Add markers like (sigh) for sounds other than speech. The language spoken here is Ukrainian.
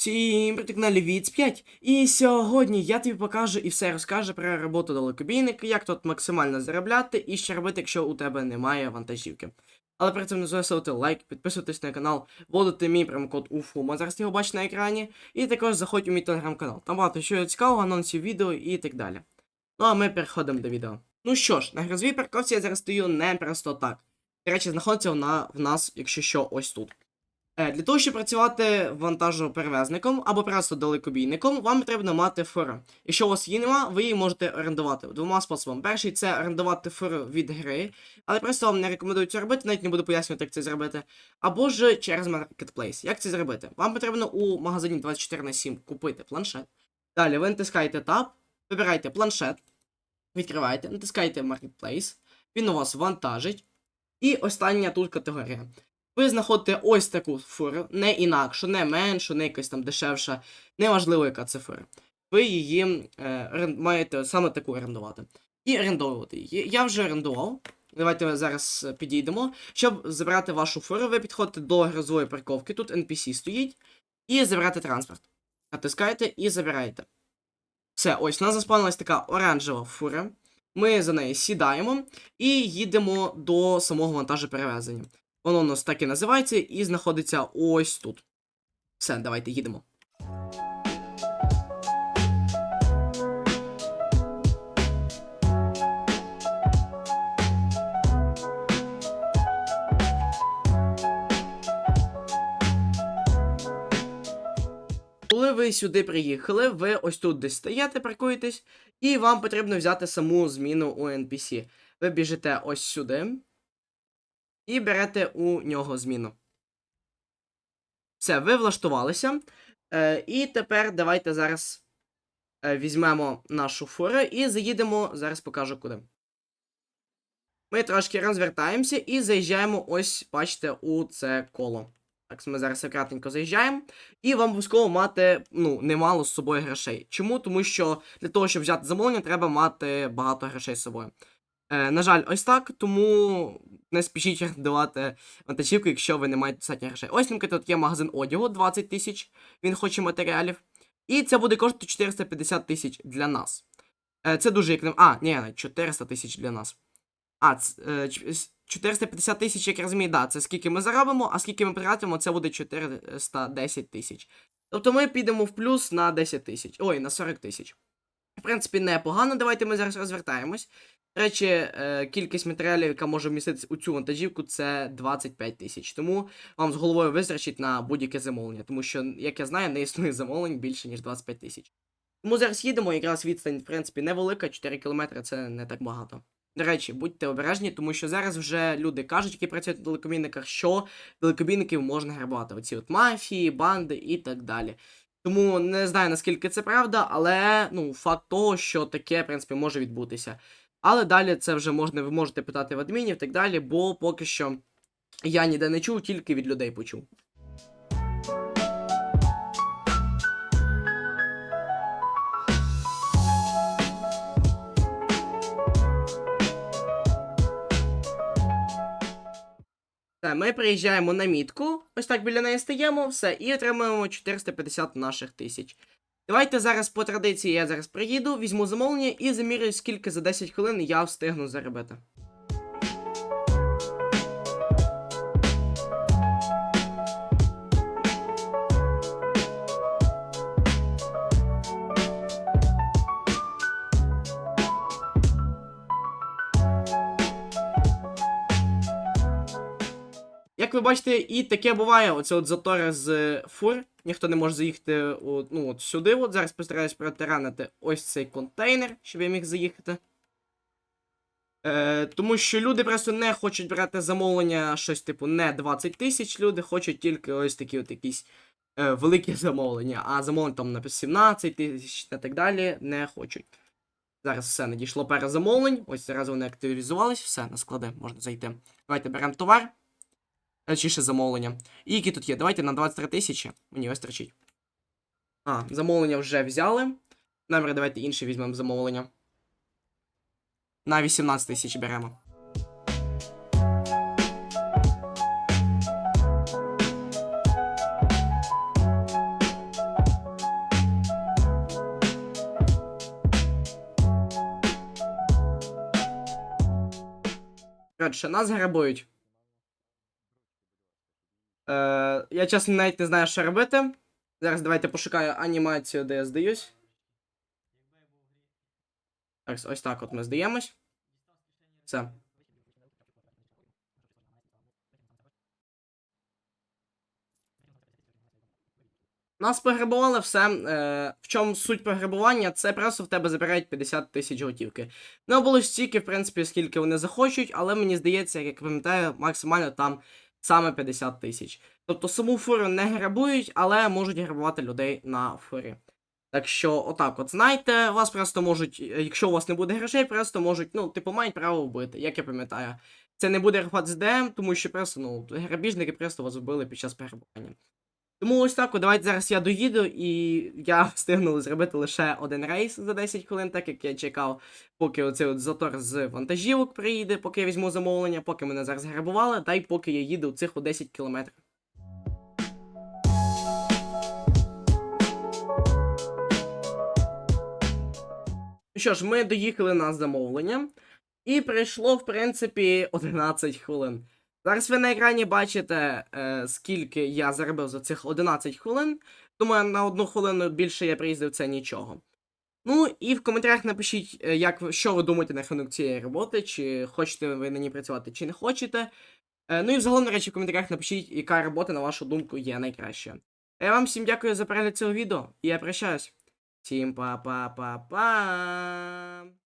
Всім привіт, на каналі Віц 5. І сьогодні я тобі покажу і все розкажу про роботу далекобійника, як тут максимально заробляти і що робити, якщо у тебе немає вантажівки. Але при цьому не ставити лайк, підписуватись на канал, вводити мій промокод UFUMA, зараз його бачите на екрані. І також заходь у мій телеграм-канал. Там багато чого цікавого, анонсів відео і так далі. Ну а ми переходимо до відео. Ну що ж, на грозовій парковці я зараз стою не просто так. До речі, знаходиться вона в нас, якщо що, ось тут. Е, Для того, щоб працювати вантажно-перевезником або просто далекобійником, вам потрібно мати фуру. Якщо у вас її нема, ви її можете орендувати двома способами. Перший це орендувати фуру від гри, але просто вам не рекомендую це робити, навіть не буду пояснювати, як це зробити. Або ж через Marketplace. Як це зробити? Вам потрібно у магазині 24 на 7 купити планшет. Далі ви натискаєте Tab, вибираєте планшет, відкриваєте, натискаєте Marketplace, він у вас вантажить. І остання тут категорія. Ви знаходите ось таку фуру, не інакшу, не меншу, не якась там дешевша, неважливо, яка це фура. Ви її е, маєте саме таку орендувати. І орендовувати її. Я вже орендував. Давайте ми зараз підійдемо. Щоб забрати вашу фуру, ви підходите до грозової парковки, тут NPC стоїть, і забирати транспорт. Натискаєте і забираєте. Все, ось у нас заспавнилась така оранжева фура. Ми за неї сідаємо і їдемо до самого вантажоперевезення. Воно у нас так і називається і знаходиться ось тут. Все, давайте їдемо. Коли ви сюди приїхали, ви ось тут десь стоїте, паркуєтесь, і вам потрібно взяти саму зміну у NPC. Ви біжите ось сюди і берете у нього зміну. Все, ви влаштувалися. Е, і тепер давайте зараз е, візьмемо нашу фуру і заїдемо, зараз покажу куди. Ми трошки розвертаємося і заїжджаємо ось, бачите, у це коло. Так, ми зараз акуратненько заїжджаємо. І вам обов'язково мати ну, немало з собою грошей. Чому? Тому що для того, щоб взяти замовлення, треба мати багато грошей з собою. Е, на жаль, ось так, тому не спішіть (laughs) орендувати вантажівку, якщо ви не маєте достатньо грошей. Ось, наприклад, тут є магазин одягу 20 тисяч, він хоче матеріалів. І це буде коштувати 450 тисяч для нас. Е, це дуже як нам. А, ні, 400 тисяч для нас. А, ц- е, 450 тисяч, як я розумію, да, це скільки ми заробимо, а скільки ми потратимо, це буде 410 тисяч. Тобто ми підемо в плюс на 10 тисяч. Ой, на 40 тисяч. В принципі, непогано. Давайте ми зараз розвертаємось. До речі, е, кількість матеріалів, яка може вміститися у цю вантажівку, це 25 тисяч. Тому вам з головою вистачить на будь-яке замовлення. Тому що, як я знаю, не існує замовлень більше, ніж 25 тисяч. Тому зараз їдемо, якраз відстань, в принципі, невелика, 4 кілометри це не так багато. До речі, будьте обережні, тому що зараз вже люди кажуть, які працюють на далекобійниках, що далекобійників можна грабувати. Оці от мафії, банди і так далі. Тому не знаю наскільки це правда, але ну, факт того, що таке, в принципі, може відбутися. Але далі це вже можна, ви можете питати в адмінів і так далі, бо поки що я ніде не чув, тільки від людей почув. Все, ми приїжджаємо на мітку, ось так біля неї стаємо, все, і отримуємо 450 наших тисяч. Давайте зараз по традиції я зараз приїду, візьму замовлення і замірюю, скільки за 10 хвилин я встигну заробити. Як ви бачите, і таке буває, оце от затори з фур. Ніхто не може заїхати от, ну, от сюди. От зараз постараюсь протаранити ось цей контейнер, щоб я міг заїхати. Е, тому що люди просто не хочуть брати замовлення щось типу не 20 тисяч, люди хочуть тільки ось такі от якісь е, великі (laughs) замовлення, а замовлення там на 17 тисяч і так далі не хочуть. Зараз все надійшло пара замовлень. Ось зараз вони активізувались, все, на склади можна зайти. Давайте беремо товар. Точніше, замовлення. І які тут є? Давайте на 23 тисячі. Мені вистачить. А, замовлення вже взяли. Намір, давайте інше візьмемо замовлення. На 18 тисяч беремо. Коротше, нас грабують. Е, я чесно навіть не знаю, що робити. Зараз давайте пошукаю анімацію, де я здаюсь. Так, ось так от ми здаємось. Все. Нас пограбували все. Е, в чому суть пограбування? Це просто в тебе забирають 50 тисяч готівки. Не було стільки, в принципі, скільки вони захочуть, але мені здається, як я пам'ятаю, максимально там саме 50 тисяч. Тобто саму фуру не грабують, але можуть грабувати людей на фурі. Так що, отак, от знайте, вас просто можуть, якщо у вас не буде грошей, просто можуть, ну, типу, мають право вбити, як я пам'ятаю. Це не буде рахувати з ДМ, тому що просто, ну, грабіжники просто вас вбили під час пограбування. Тому ось так, давайте зараз я доїду, і я (laughs) встигну зробити лише один рейс за 10 хвилин, так як я чекав, поки оцей от затор з вантажівок приїде, поки я візьму замовлення, поки мене зараз грабували, та й поки я їду цих о 10 кілометрів. Ну що ж, ми доїхали на замовлення, і прийшло, в принципі, 11 хвилин. Зараз ви на екрані бачите, е, скільки я заробив за цих 11 хвилин. Думаю, на одну хвилину більше я приїздив це нічого. Ну і в коментарях напишіть, е, як що ви думаєте на рахунок цієї роботи, чи хочете ви на ній працювати, чи не хочете. Е, ну і взагалом, до речі, в коментарях напишіть, яка робота, на вашу думку, є найкраща. Я вам всім дякую за перегляд цього відео, і я прощаюсь. Всім па-па-па-па.